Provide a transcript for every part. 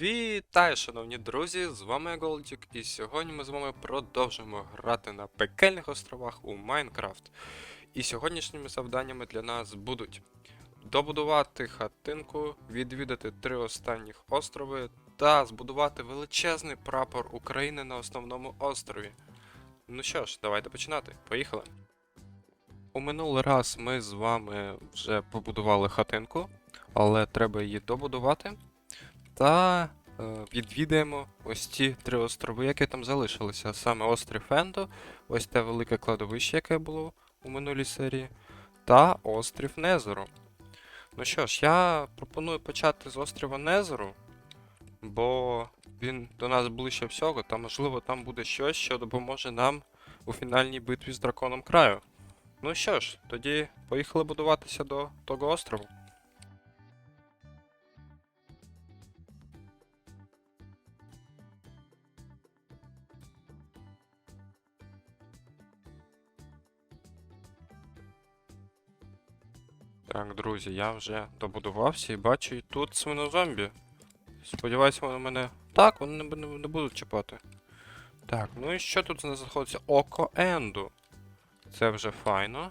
Вітаю, шановні друзі! З вами Голдік, і сьогодні ми з вами продовжуємо грати на пекельних островах у Майнкрафт. І сьогоднішніми завданнями для нас будуть добудувати хатинку, відвідати три останніх острови та збудувати величезний прапор України на основному острові. Ну що ж, давайте починати. Поїхали. У минулий раз ми з вами вже побудували хатинку, але треба її добудувати. Та е, відвідаємо ось ці три острови, які там залишилися. Саме острів Ендо, ось те велике кладовище, яке було у минулій серії, та острів Незеру. Ну що ж, я пропоную почати з острова Незеру, бо він до нас ближче всього, та можливо там буде щось, що допоможе нам у фінальній битві з драконом краю. Ну що ж, тоді поїхали будуватися до того острову. Так, друзі, я вже добудувався і бачу і тут свинозомбі. Сподіваюся, вони мене. Так, вони не, не, не будуть чіпати. Так, ну і що тут знаходиться? Око Енду. Це вже файно.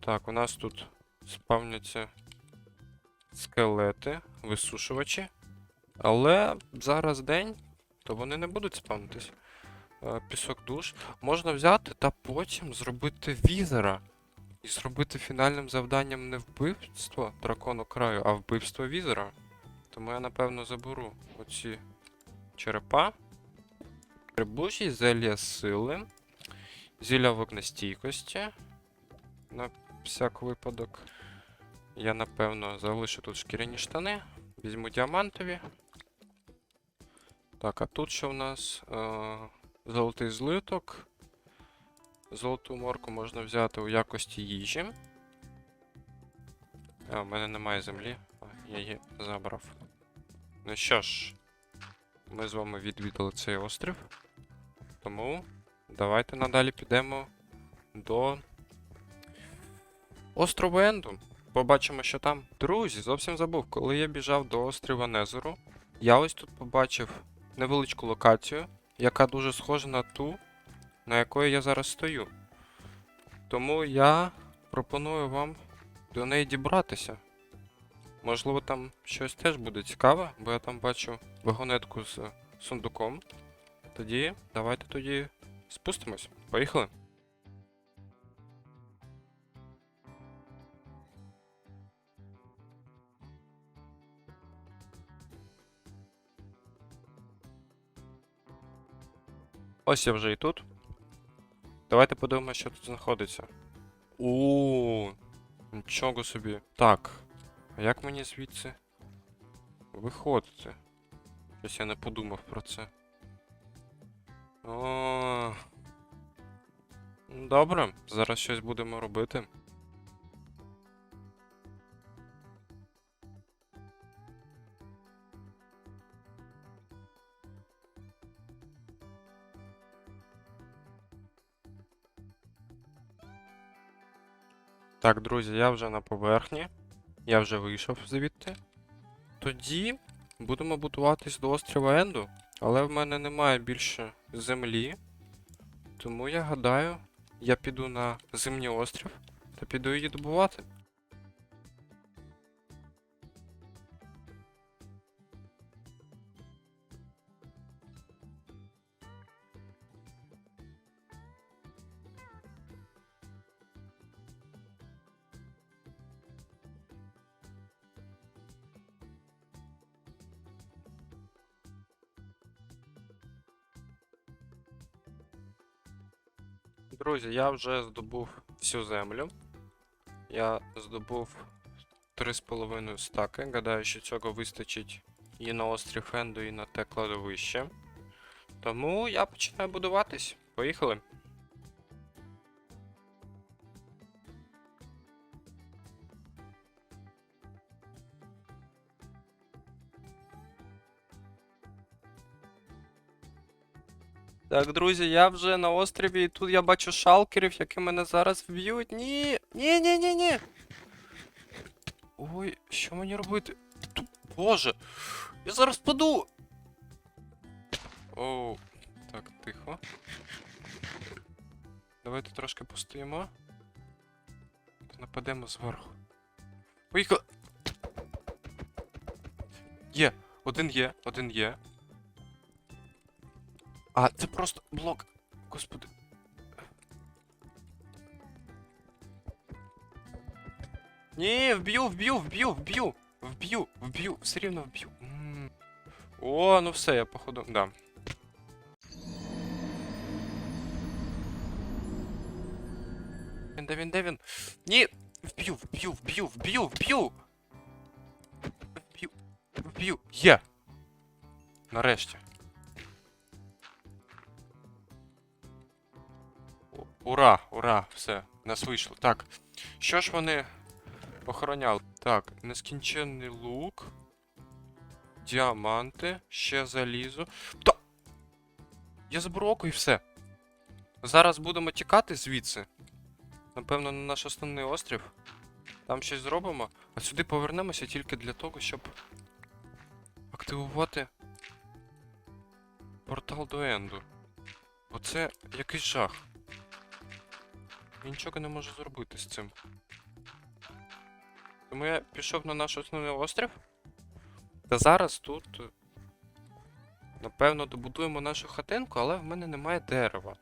Так, у нас тут спавняться скелети, висушувачі. Але зараз день, то вони не будуть спавнитись. Е, Пісок душ. Можна взяти та потім зробити візера. І зробити фінальним завданням не вбивство дракону краю, а вбивство візера. Тому я напевно заберу оці черепа. Трибужі, зелья сили, зілля вогнестійкості. На всяк випадок. Я напевно залишу тут шкіряні штани. Візьму діамантові. Так, а тут що в нас? Е, золотий злиток. Золоту морку можна взяти у якості їжі. А, в мене немає землі. А, я її забрав. Ну що ж, ми з вами відвідали цей острів. Тому давайте надалі підемо до острову Енду. Побачимо, що там. Друзі, зовсім забув, коли я біжав до острова Незеру, я ось тут побачив невеличку локацію, яка дуже схожа на ту, на якої я зараз стою. Тому я пропоную вам до неї дібратися. Можливо, там щось теж буде цікаве, бо я там бачу вагонетку з сундуком. Тоді давайте тоді спустимось. Поїхали. Ось я вже і тут. Давайте подивимося, що тут знаходиться. О, нічого собі. Так. А як мені звідси виходити? Щось я не подумав про це. О. Добре, зараз щось будемо робити. Так, друзі, я вже на поверхні. Я вже вийшов звідти. Тоді будемо будуватись до острова Енду, але в мене немає більше землі. Тому я гадаю, я піду на зимній острів та піду її добувати. Друзі, я вже здобув всю землю. Я здобув 3,5 стаки. Гадаю, що цього вистачить і на острів Хенду, і на те кладовище. Тому я починаю будуватись. Поїхали. Так, друзі, я вже на острові, і тут я бачу шалкерів, які мене зараз вб'ють. Ні. Ні, ні, ні, ні. Ой, що мені робити? Боже. Я зараз паду! Оу, так, тихо. Давайте трошки постоїмо. Нападемо зверху. Поїхали! Є! Один є, один є. А, це просто блок. Господи. Ні, вб'ю, вб'ю, вб'ю, вб'ю, вб'ю, вб'ю, все рівно вб'ю. М. О, ну все, я походу. Да. Він де він, де він? Ні! Вб'ю, вб'ю, вб'ю, вб'ю, вб'ю! Вб'ю, вб'ю. Є! Нарешті. Ура, ура, все, нас вийшло. Так. Що ж вони охороняли? Так, нескінченний лук. Діаманти, ще залізо. Та. Я заберу око і все. Зараз будемо тікати звідси. Напевно, на наш основний острів. Там щось зробимо, а сюди повернемося тільки для того, щоб активувати портал до Енду. Бо якийсь жах. Я нічого не можу зробити з цим. Тому я пішов на наш основний острів. Та зараз тут. е, Напевно, добудуємо нашу хатинку, але в мене немає дерева.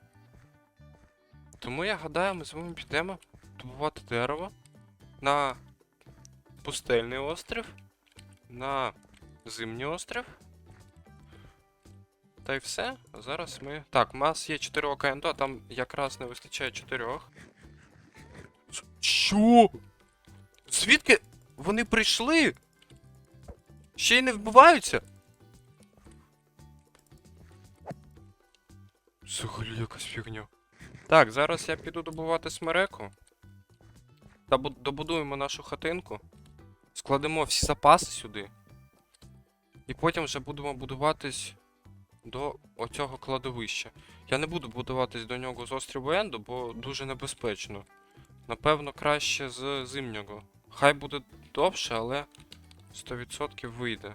Тому я гадаю, ми з вами підемо добувати дерево на пустельний острів, на зимній острів. Та й все. Зараз ми. Так, у нас є 4 окенто, а там якраз не вистачає 4. Що? Звідки вони прийшли? Ще й не вбиваються? Взагалі якась фігня. Так, зараз я піду добувати смереку. Та добудуємо нашу хатинку. Складемо всі запаси сюди. І потім вже будемо будуватись до оцього кладовища. Я не буду будуватись до нього з остріву Енду, бо дуже небезпечно. Напевно, краще з зимнього. Хай буде довше, але 100% вийде.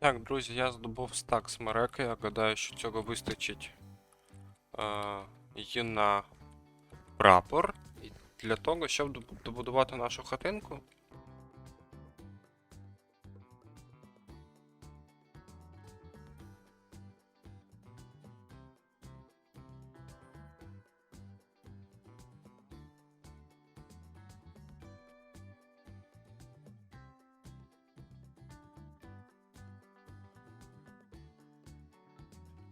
Так, друзі, я здобув стак смереки. Я гадаю, що цього вистачить е, і на прапор. Для того, щоб добудувати нашу хатинку.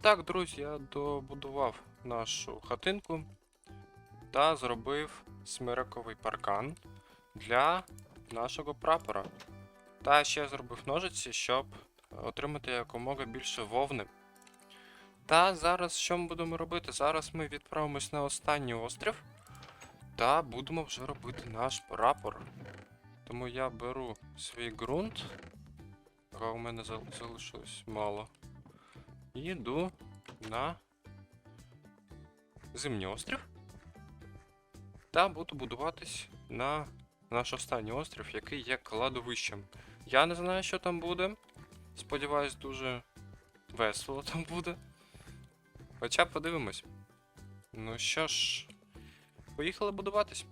Так, друзі, я добудував нашу хатинку та зробив смирековий паркан для нашого прапора. Та ще зробив ножиці, щоб отримати якомога більше вовни. Та зараз що ми будемо робити? Зараз ми відправимось на останній острів та будемо вже робити наш прапор. Тому я беру свій ґрунт, а у мене залишилось мало. І йду на зимній острів. Та буду будуватись на наш останній острів, який є кладовищем. Я не знаю, що там буде. Сподіваюсь, дуже весело там буде. Хоча подивимось. Ну що ж, поїхали будуватись.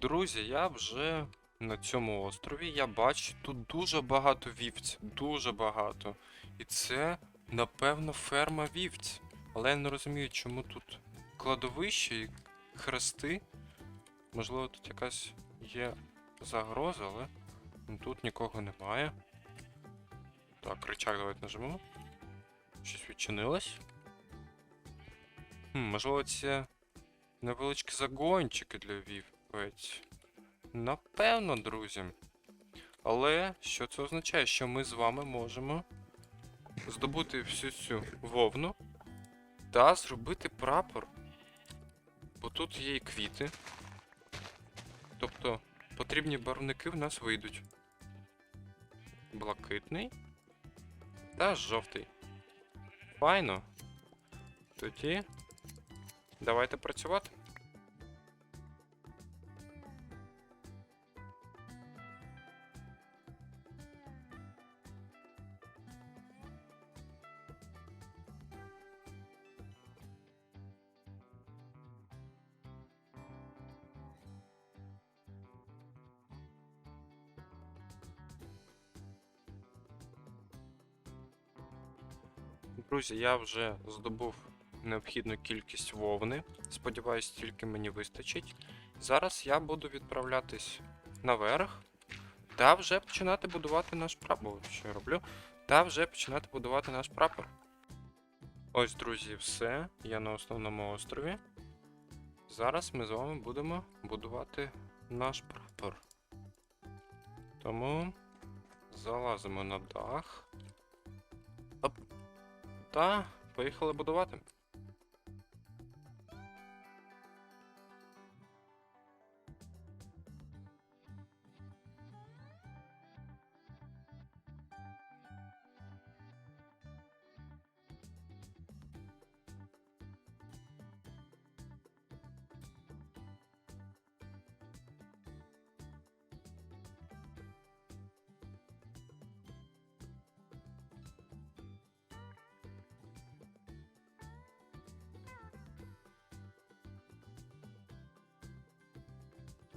Друзі, я вже на цьому острові. Я бачу тут дуже багато вівць. Дуже багато. І це, напевно, ферма вівць. Але я не розумію, чому тут кладовище і хрести. Можливо, тут якась є загроза, але тут нікого немає. Так, рычаг давайте нажмемо. Щось відчинилось. Хм, можливо, це невеличкі загончики для вівець. Напевно, друзі. Але що це означає? Що ми з вами можемо здобути всю цю вовну та зробити прапор. Бо тут є і квіти. Тобто потрібні барвники в нас вийдуть. Блакитний та жовтий. Файно. Тоді давайте працювати. Друзі, я вже здобув необхідну кількість вовни. Сподіваюсь, тільки мені вистачить. Зараз я буду відправлятись наверх та вже починати будувати наш прапор. Що я роблю? Та вже починати будувати наш прапор. Ось, друзі, все. Я на основному острові. Зараз ми з вами будемо будувати наш прапор. Тому залазимо на дах. Та поїхали будувати.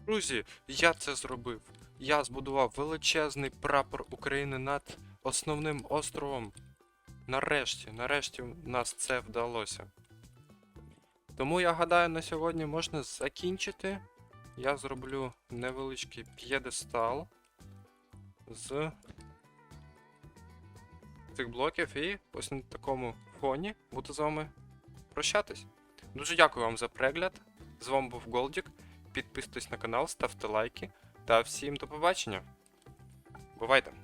Друзі, я це зробив. Я збудував величезний прапор України над основним островом. Нарешті, нарешті в нас це вдалося. Тому я гадаю, на сьогодні можна закінчити. Я зроблю невеличкий п'єдестал з цих блоків і ось на такому фоні буду з вами прощатись. Дуже дякую вам за перегляд. З вами був Голдік. Підписуйтесь на канал, ставте лайки та всім до побачення. Бувайте!